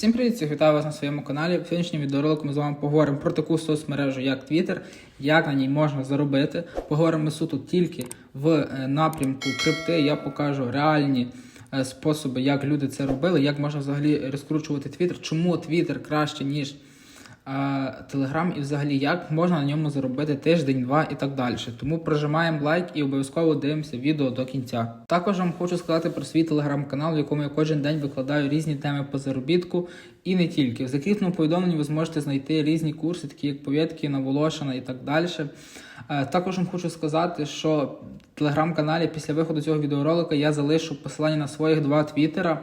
Всім привіт, вітаю вас на своєму каналі. В сьогоднішньому відеоролику ми з вами поговоримо про таку соцмережу, як Twitter, як на ній можна заробити. Поговоримо суто тільки в е, напрямку крипти. Я покажу реальні е, способи, як люди це робили, як можна взагалі розкручувати Twitter, чому Twitter краще, ніж Телеграм і взагалі як можна на ньому заробити тиждень, два і так далі. Тому прожимаємо лайк і обов'язково дивимося відео до кінця. Також вам хочу сказати про свій телеграм-канал, в якому я кожен день викладаю різні теми по заробітку і не тільки. В закріпленому повідомленні ви зможете знайти різні курси, такі як повідки, Наволошина і так далі. Е, Також вам хочу сказати, що в телеграм-каналі після виходу цього відеоролика я залишу посилання на своїх два твіттера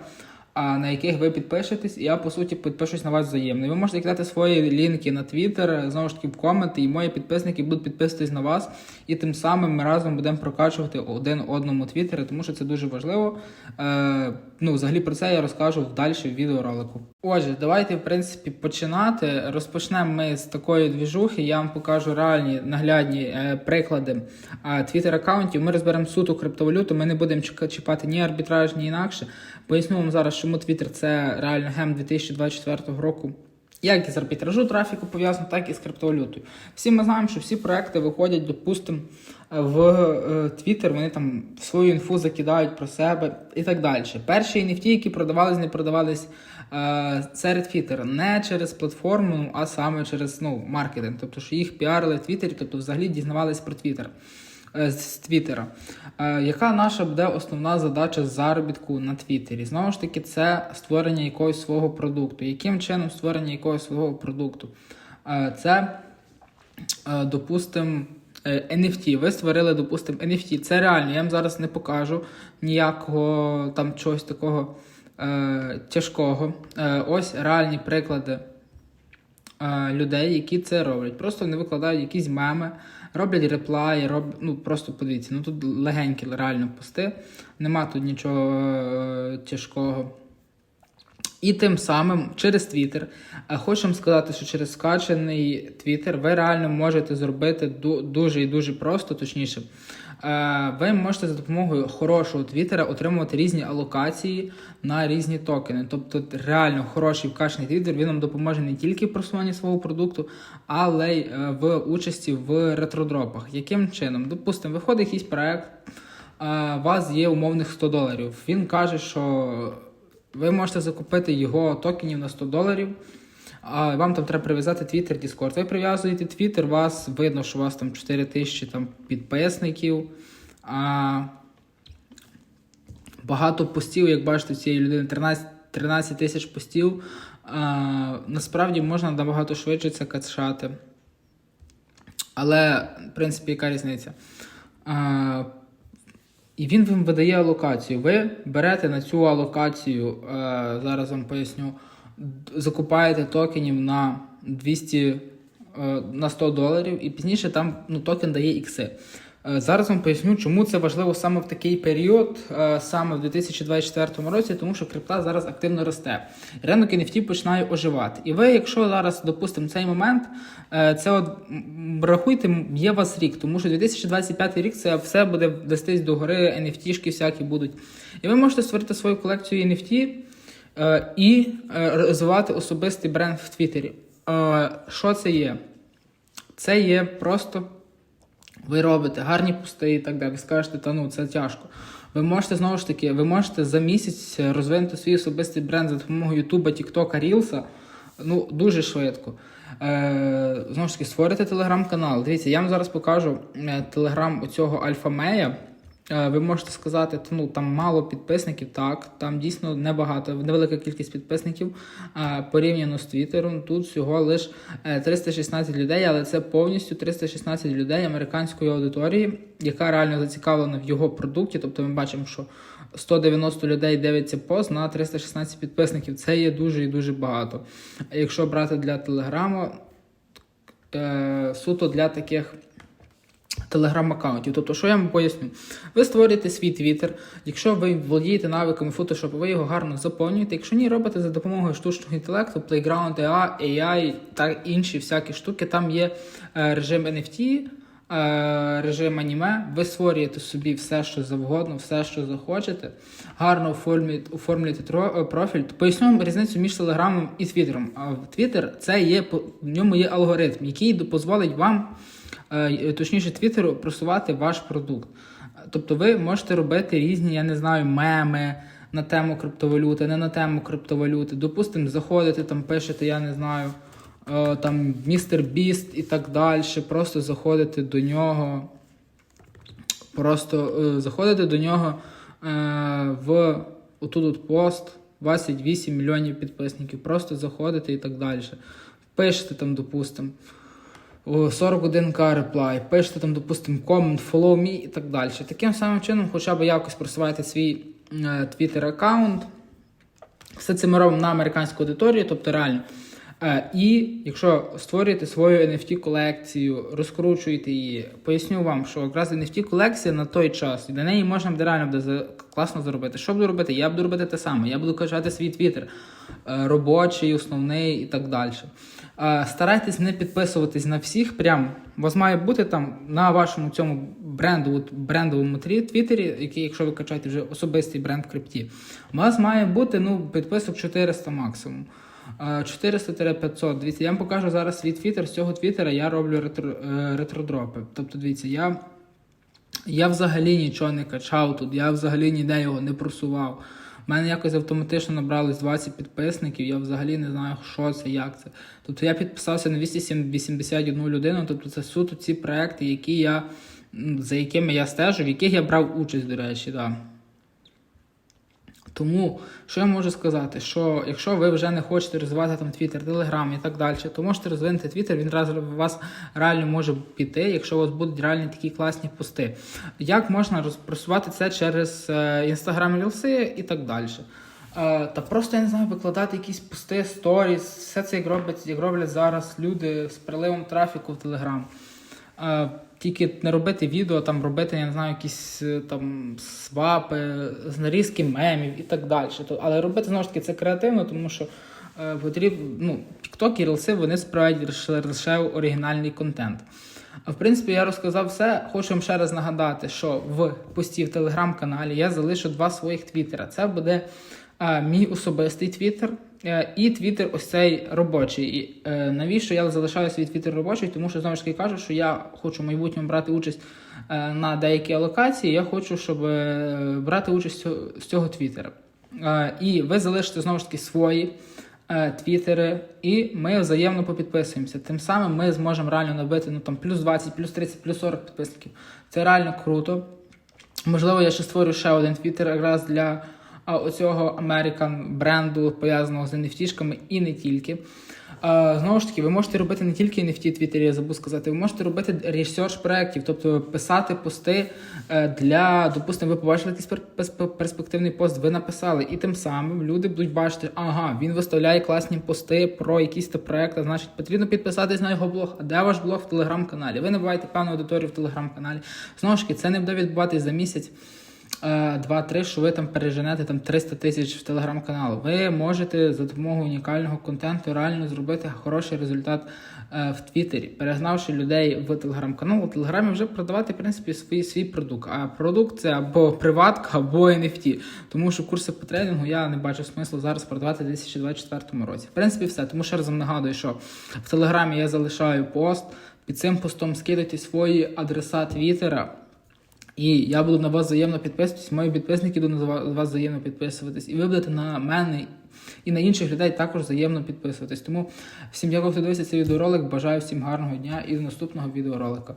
на яких ви підпишетесь, і я по суті підпишусь на вас взаємно. Ви можете кидати свої лінки на Twitter, знову ж таки в коменти, і мої підписники будуть підписуватись на вас. І тим самим ми разом будемо прокачувати один одному Твіттери, тому що це дуже важливо. Е, ну, взагалі про це я розкажу в відеоролику. Отже, давайте в принципі починати. Розпочнемо ми з такої двіжухи. Я вам покажу реальні наглядні е, приклади твіттер аккаунтів. Ми розберемо суто криптовалюту. Ми не будемо чіпати ні арбітраж, ні інакше. Поясню вам зараз, чому Twitter це реально гем 2024 року. Як із арбітражу трафіку пов'язано, так і з криптовалютою. Всі ми знаємо, що всі проекти виходять, допустимо, в Twitter, вони там свою інфу закидають про себе і так далі. Перші NFT, які продавались, не продавались серед Twitter, не через платформу, а саме через ну, маркетинг. Тобто, що їх піарили в Твіттері, тобто взагалі дізнавались про Twitter. Е, з Твіттера. Е, яка наша буде основна задача заробітку на Твіттері? Знову ж таки, це створення якогось свого продукту. Яким чином створення якогось свого продукту? Е, це, допустимо, NFT. Ви створили, допустимо, NFT. Це реально, я вам зараз не покажу ніякого там чогось такого е, тяжкого. Е, ось реальні приклади е, людей, які це роблять. Просто вони викладають якісь меми роблять реплаї, роб... ну просто подивіться, ну тут легенькі реально пости, нема тут нічого е тяжкого. І тим самим через Твіттер, хочу вам сказати, що через скачений Твіттер ви реально можете зробити дуже і дуже просто, точніше. Е, ви можете за допомогою хорошого твіттера отримувати різні алокації на різні токени. Тобто, реально хороший вкачаний твіттер, він вам допоможе не тільки в просуванні свого продукту, але й е, в участі в ретродропах. Яким чином? Допустимо, виходить якийсь проект, е, у вас є умовних 100 доларів. Він каже, що ви можете закупити його токенів на 100 доларів а вам там треба прив'язати Twitter, Discord. Ви прив'язуєте Twitter, вас видно, що у вас там 4 тисячі там, підписників. А Багато постів, як бачите, цієї людини 13 13 тисяч постів. А, Насправді можна набагато швидше це качати. Але, в принципі, яка різниця? А, І він вам видає алокацію. Ви берете на цю алокацію, а, зараз вам поясню закупаєте токенів на 200 е, на 100 доларів, і пізніше там ну, токен дає ікси. Е, зараз вам поясню, чому це важливо саме в такий період, е, саме в 2024 році, тому що крипта зараз активно росте. Ринок NFT починає оживати. І ви, якщо зараз допустимо цей момент, це от рахуйте, є вас рік, тому що 2025 рік це все буде вестись до гори, NFT-шки всякі будуть. І ви можете створити свою колекцію NFT. Е, і е, розвивати особистий бренд в Твіттері. Е, що це є? Це є просто ви робите гарні пости і так далі. Ви скажете, та ну це тяжко. Ви можете знову ж таки, ви можете за місяць розвинути свій особистий бренд за допомогою Ютуба, Тіктока, Рілса. Ну, дуже швидко. Е, Знову ж таки, створити телеграм-канал. Дивіться, я вам зараз покажу телеграм оцього Альфа-Мея. Е, ви можете сказати, ну там мало підписників, так, там дійсно небагато, невелика кількість підписників е, порівняно з Твіттером. Тут всього лише 316 людей, але це повністю 316 людей американської аудиторії, яка реально зацікавлена в його продукті. Тобто ми бачимо, що 190 людей дивиться пост на 316 підписників. Це є дуже і дуже багато. Якщо брати для телеграму, е, суто для таких телеграм-аккаунтів. Тобто, що я вам поясню? Ви створюєте свій твіттер, якщо ви володієте навиками Photoshop, ви його гарно заповнюєте. Якщо ні, робите за допомогою штучного інтелекту, Playground AI, AI та інші всякі штуки, там є е, режим NFT. е, режим аніме, ви створюєте собі все, що завгодно, все, що захочете, гарно оформлюєте, оформлюєте профіль. Поясню вам різницю між Телеграмом і Твіттером. А Твіттер це є в ньому є алгоритм, який дозволить вам, точніше, Твіттеру просувати ваш продукт. Тобто ви можете робити різні, я не знаю, меми на тему криптовалюти, не на тему криптовалюти. Допустимо, заходите там, пишете, я не знаю, е, там містер Біст і так далі. Просто заходите до нього. Просто е, заходите до нього е, в отут от пост 28 мільйонів підписників. Просто заходите і так далі. Пишете там, допустимо. О, 41к реплай, пишете там, допустимо, comment, follow me і так далі. Таким самим чином, хоча б якось просуваєте свій е, Twitter аккаунт. Все це ми робимо на американську аудиторію, тобто реально. Е, і якщо створюєте свою NFT колекцію, розкручуєте її, поясню вам, що якраз NFT колекція на той час, і на неї можна буде реально буде класно заробити. Що буду робити? Я буду робити те саме. Я буду качати свій твіттер, е, робочий, основний і так далі. Старайтесь не підписуватись на всіх. Прям у вас має бути там на вашому цьому бренду, брендовому твіттері, який, якщо ви качаєте вже особистий бренд в крипті, у вас має бути ну, підписок 400 максимум. Е, 400-500. Дивіться, я вам покажу зараз свій твіттер. З цього твіттера я роблю ретро, е, ретродропи. Тобто, дивіться, я, я взагалі нічого не качав тут, я взагалі ніде його не просував. Мене якось автоматично набралось 20 підписників, я взагалі не знаю, що це, як це. Тобто я підписався на 281 людину, тобто це суто ці проекти, які я, за якими я стежу, в яких я брав участь, до речі. Да. Тому що я можу сказати, що якщо ви вже не хочете розвивати там Twitter, Telegram і так далі, то можете розвинути Twitter, він раз вас реально може піти, якщо у вас будуть реальні такі класні пости. Як можна розпросувати це через е, Instagram Reels і так далі? Е, Та просто я не знаю, викладати якісь пости, сторіс, все це як роблять, як роблять зараз люди з приливом трафіку в Telegram. Тільки не робити відео, там робити, я не знаю, якісь е, там свапи, з нарізки мемів і так далі. Але робити знову ж таки це креативно, тому що е, потрібно, ну, TikTok і рілси вони справляють лише, оригінальний контент. А в принципі, я розказав все. Хочу вам ще раз нагадати, що в пості в телеграм-каналі я залишу два своїх твіттера. Це буде е, мій особистий твіттер і твіттер ось цей робочий. І, е, навіщо я залишаю свій твіттер робочий? Тому що знову ж таки кажу, що я хочу в майбутньому брати участь е, на деякій алокації. Я хочу, щоб е, брати участь з цього- твіттера. Е, і ви залишите знову ж таки свої е, твіттери, і ми взаємно попідписуємося. Тим самим ми зможемо реально набити ну, там, плюс 20, плюс 30, плюс 40 підписників. Це реально круто. Можливо, я ще створю ще один твіттер якраз для оцього American бренду, пов'язаного з NFT-шками і не тільки. Знову ж таки, ви можете робити не тільки NFT твіттері, я забув сказати, ви можете робити ресерч проєктів, тобто писати пости е, для, допустимо, ви побачили якийсь перспективний пост, ви написали, і тим самим люди будуть бачити, ага, він виставляє класні пости про якісь то проекти, значить потрібно підписатись на його блог. А де ваш блог в телеграм-каналі? Ви набуваєте певну аудиторію в телеграм-каналі. Знову ж таки, це не буде відбуватись за місяць. Е, Два-три, що ви там переженете там 300 тисяч в телеграм-канал. Ви можете за допомогою унікального контенту реально зробити хороший результат е, в Твіттері, перегнавши людей в телеграм-канал. У телеграмі вже продавати в принципі свій, свій продукт. А продукт це або приватка, або NFT. Тому що курси по трейдингу я не бачу смислу зараз продавати в 2024 році. В принципі, все. Тому ще раз вам нагадую, що в телеграмі я залишаю пост. Під цим постом скидайте свої адреса Твіттера. І я буду на вас взаємно підписуватись, мої підписники будуть на вас взаємно підписуватись, і ви будете на мене і на інших людей також взаємно підписуватись. Тому всім дякую, хто дивився цей відеоролик. Бажаю всім гарного дня і до наступного відеоролика.